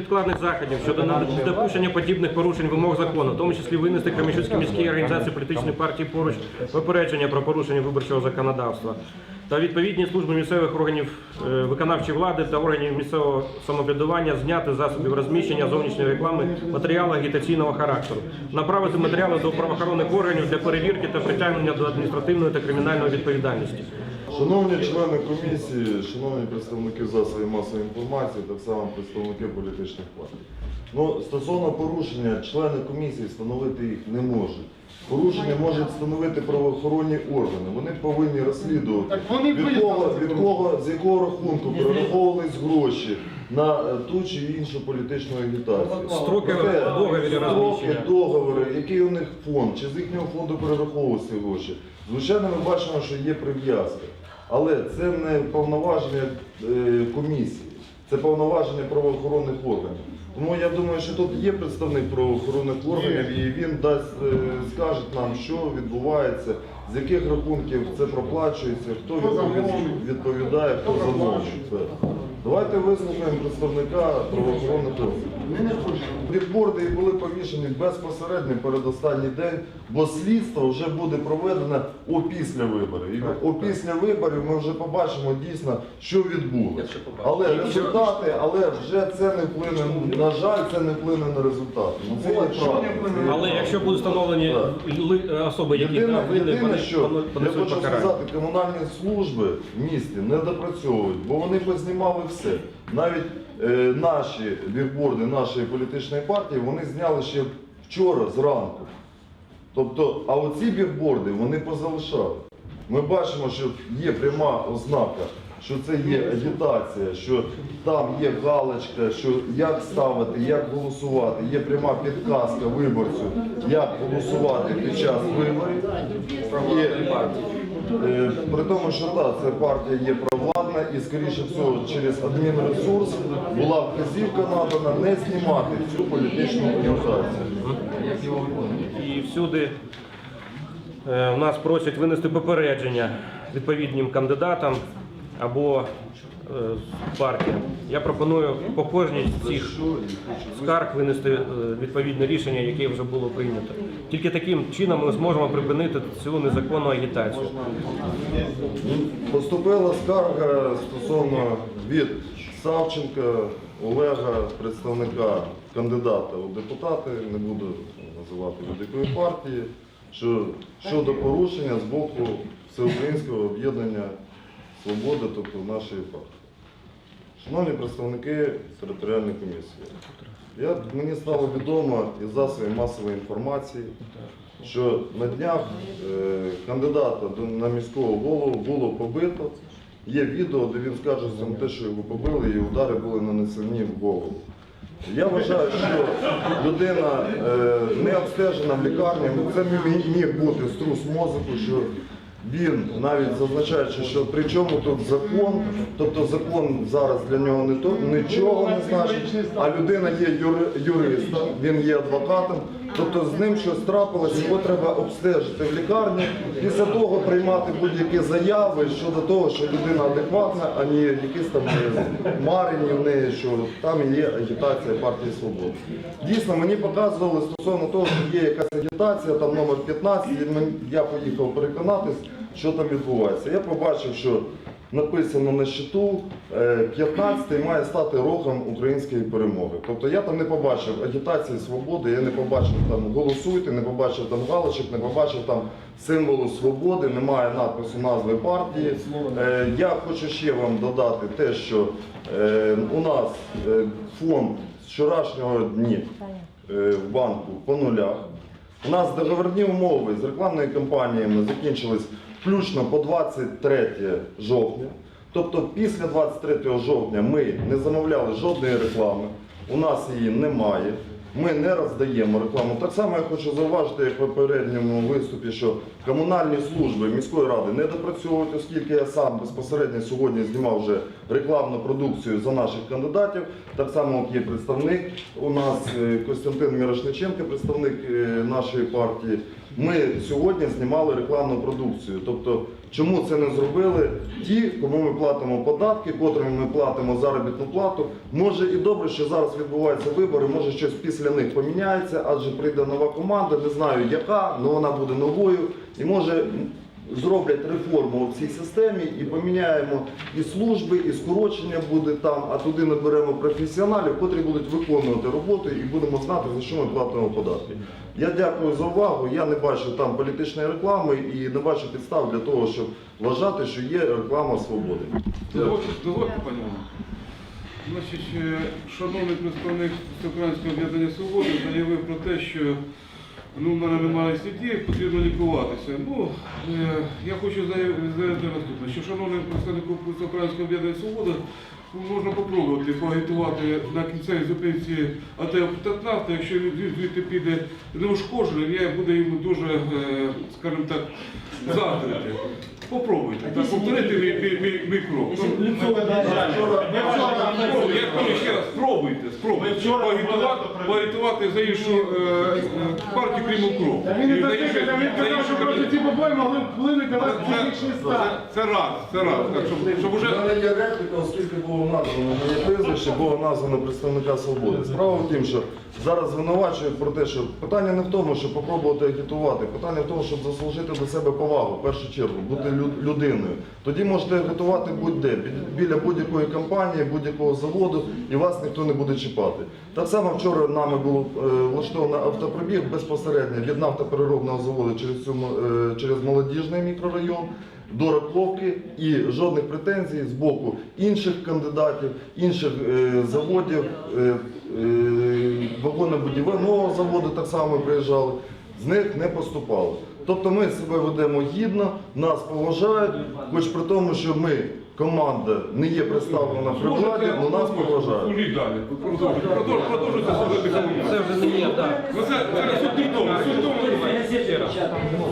Відкладних заходів щодо недопущення подібних порушень вимог закону, в тому числі винести Кременчуцькій міській організації політичної партії поруч попередження про порушення виборчого законодавства та відповідні служби місцевих органів е, виконавчої влади та органів місцевого самоврядування зняти засобів розміщення зовнішньої реклами матеріали агітаційного характеру, направити матеріали до правоохоронних органів для перевірки та притягнення до адміністративної та кримінальної відповідальності. Шановні члени комісії, шановні представники засобів масової інформації, так само представники політичних партій. Ну, стосовно порушення, члени комісії встановити їх не можуть. Порушення можуть встановити правоохоронні органи. Вони повинні розслідувати, від кого, від кого, з якого рахунку перераховувались гроші на е, ту чи іншу політичну агітацію. Строки Проте, договорів строки, договори, який у них фонд, чи з їхнього фонду перераховувалися гроші. Звичайно, ми бачимо, що є прив'язка. Але це не повноваження е, комісії, це повноваження правоохоронних органів. Тому я думаю, що тут є представник правоохоронних органів, і він дасть е, скаже нам, що відбувається, з яких рахунків це проплачується, хто відповідає, хто? Так. Давайте вислухаємо представника правоохоронних органів. Ми не хочемо. Бікборди були повішені безпосередньо перед останній день, бо слідство вже буде проведено опісля виборів. І опісля виборів ми вже побачимо дійсно, що відбулося. Але результати, але вже це не вплине, на жаль, це не вплине на результати. Ну, це є правда. Але якщо будуть встановлені особи, які Єдине, єдине, вони що я хочу сказати, комунальні служби в місті не допрацьовують, бо вони познімали все. Навіть е, наші бігборди нашої політичної партії вони зняли ще вчора зранку. Тобто, а оці бігборди вони позалишали. Ми бачимо, що є пряма ознака, що це є агітація, що там є галочка, що як ставити, як голосувати, є пряма підказка виборцю, як голосувати під час виборів. Е, при тому, що так, це партія є провладна і, скоріше всього, через адмінресурс була вказівка надана не знімати цю політичну організацію. І всюди е, у нас просять винести попередження відповідним кандидатам або е, партіям. Я пропоную по кожній з цих скарг винести е, відповідне рішення, яке вже було прийнято. Тільки таким чином ми зможемо припинити цю незаконну агітацію. Поступила скарга стосовно від Савченка Олега, представника кандидата у депутати, не буду називати від якої партії, що щодо порушення з боку Всеукраїнського об'єднання Свободи, тобто нашої партії. Шановні представники територіальної комісії, я, мені стало відомо із засобів масової інформації, що на днях е, кандидата до- на міського голову було побито. Є відео, де він скаржиться на те, що його побили і удари були нанесені в голову. Я вважаю, що людина е, не обстежена в лікарні, це міг- міг бути струс мозку, що він навіть зазначаючи, що при чому тут закон, тобто закон зараз для нього не то нічого не значить, а людина є юри- юристом, він є адвокатом, тобто з ним щось трапилось, його треба обстежити в лікарні, після того приймати будь-які заяви щодо того, що людина адекватна, а не якісь там е, марені в неї, що там є агітація партії Свободи. Дійсно, мені показували стосовно того, що є якась агітація, там номер 15, і я поїхав переконатись, що там відбувається. Я побачив, що написано на щиту е, 15 має стати роком української перемоги. Тобто я там не побачив агітації свободи, я не побачив там голосуйте, не побачив там галочок, не побачив там символу свободи, немає надпису назви партії. Е, Я хочу ще вам додати те, що е, у нас е, фонд з вчорашнього дні е, в банку по нулях. У нас договорні умови з рекламними кампаніями закінчились включно по 23 жовтня. Тобто після 23 жовтня ми не замовляли жодної реклами, у нас її немає. Ми не роздаємо рекламу. Так само я хочу зауважити, як в попередньому виступі, що комунальні служби міської ради не допрацьовують, оскільки я сам безпосередньо сьогодні знімав вже рекламну продукцію за наших кандидатів. Так само є представник у нас е, Костянтин Мірошниченко, представник е, нашої партії. Ми сьогодні знімали рекламну продукцію. Тобто, чому це не зробили ті, кому ми платимо податки, котрим ми платимо заробітну плату. Може і добре, що зараз відбуваються вибори, може щось після них поміняється, адже прийде нова команда, не знаю яка, але вона буде новою. І може зроблять реформу в цій системі і поміняємо і служби, і скорочення буде там, а туди наберемо професіоналів, котрі будуть виконувати роботу і будемо знати, за що ми платимо податки. Я дякую за увагу. Я не бачу там політичної реклами і не бачу підстав для того, щоб вважати, що є реклама свободи. Дозвольте, пані Значить, е, шановний представник Всеукраїнського об'єднання свободи заявив про те, що ну, в мене немає слідів, потрібно лікуватися. Ну, е, я хочу заяв- заявити наступне, що шановним представнику Всеукраїнського об'єднання свободи можна попробувати поагітувати на кінцевій зупинці АТО «Татнафта», якщо він звідти піде неушкодженим, я буде йому дуже, е, скажімо так, заздрити. Попробуйте, так, повторити мій, мій, мій, крок. Я кажу ще раз, спробуйте, спробуйте. Поагітувати, поагітувати за іншу е, е, партію, крім укроп. Та він не І такий, іншу- та він за казав, що просто ті ці побої могли вплинути на Це- психічний це- стан. Це раз, це раз. Так, щоб, щоб У уже... мене є репліка, оскільки було названо моє прізвище, було названо представника свободи. Справа в тім, що зараз звинувачують про те, що питання не в тому, щоб попробувати агітувати, питання в тому, щоб заслужити до себе повагу, в першу чергу, бути лю- людиною. Тоді можете агітувати будь-де, біля будь-якої компанії, будь-якого заводу, і вас ніхто не буде чіпати. Так само вчора нами було е, влаштовано автопробіг безпосередньо від нафтопереробного заводу через, цю, е, через молодіжний мікрорайон до Раковки і жодних претензій з боку інших кандидатів, інших е, заводів, е, е, вагонобудівельного заводу так само приїжджали, з них не поступало. Тобто ми себе ведемо гідно, нас поважають, хоч при тому, що ми, команда, не є представлена при владі, але нас поважають. Служіть далі. Продовжуйте, продовжуйте, продовжуйте служити. Це вже не є, так. Це, це суть не в тому. Суть в тому,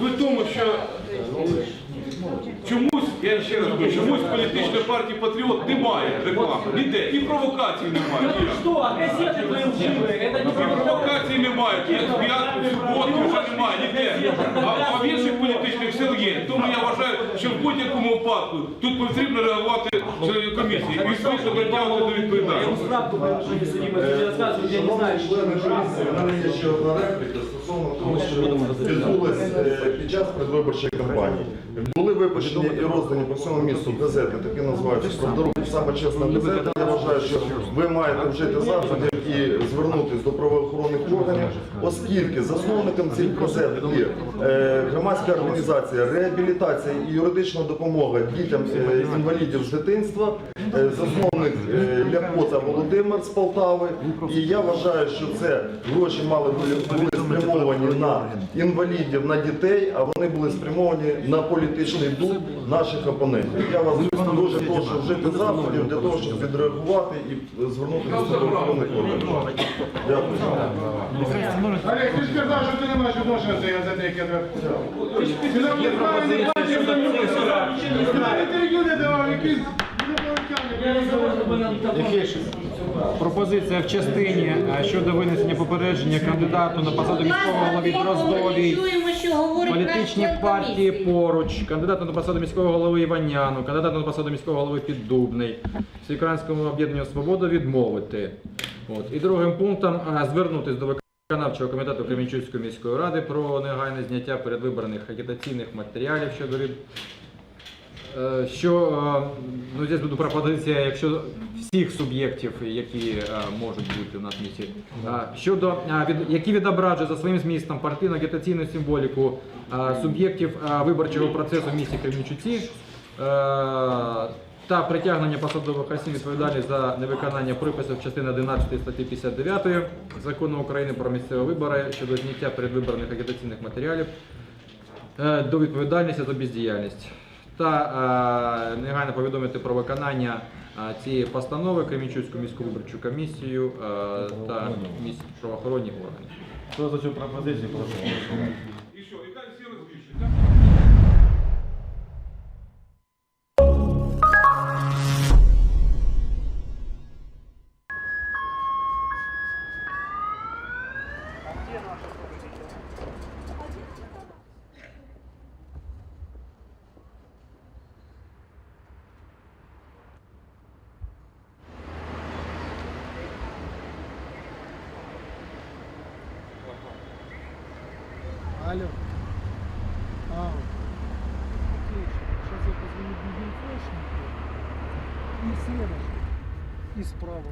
суть в тому, що чомусь, я ще раз кажу, чомусь в політичної партії Патріот немає реклами. Ніде. І провокацій немає. ніяк. Что, а газеты твои лживые, это не І провокацій немає. І в п'ятницю, в суботу вже немає ніде. А, а є. Тому я вважаю, що в будь-якому випадку тут потрібно реагувати цією комісією і швидше притягувати до відповідальності. Справку по нарушению судимости рассказывают, я не знаю, Шановні члени комісії, у мене є ще одна репліка стосовно того, що відбулось е, під час предвиборчої кампанії. Були випущені і роздані по всьому місту газети, такі називаються «Правдоруб», саме чесна газета. Я вважаю, що ви маєте вжити заходів і звернутися до правоохоронних органів, оскільки засновником цих газет є е, громадська організація реабілітація і юридична допомога дітям е, інвалідів з дитинства, е, засновник е, Ляпота Володимир з Полтави. І я вважаю, що це гроші мали були, були спрямовані на інвалідів, на дітей, а вони були спрямовані на політичний дух наших опонентів. Я вас дуже прошу вжити заходів для того, щоб відреагувати і звернутися до правоохоронних органів. Дякую. Олег, ти ж казав, що ти не маєш відношення до газети, я тебе. Ти нам не не бачив, не не давав, якісь Пропозиція в частині е, щодо винесення попередження кандидату на посаду міського голови Дроздовій, політичні партії поруч, кандидату на посаду міського голови Іваняну, кандидату на посаду міського голови Піддубний, Всеукраїнському об'єднанню Свобода відмовити. От. І другим пунктом звернутись до виконавчого комітету Кременчуцької міської ради про негайне зняття передвиборних агітаційних матеріалів щодо від Що е, ну здесь буде пропозиція, якщо всіх суб'єктів, які е, можуть бути у нас в місті, е, щодо е, які відображують за своїм змістом партійну агітаційну символіку е, суб'єктів е, виборчого процесу в місті Кременчуці е, та притягнення посадових осіб відповідальність за невиконання приписів частини 11 статті 59 закону України про місцеві вибори щодо зняття передвиборних агітаційних матеріалів е, до відповідальності за бездіяльність та е, негайно повідомити про виконання е, цієї постанови Кремінчуцьку міську виборчу комісію е, та міські правоохоронні органи. Хто за цю пропозицію, прошу голосувати. Алло. А. Отлично. Сейчас я позвоню Бигенкошнику. И слева. И справа.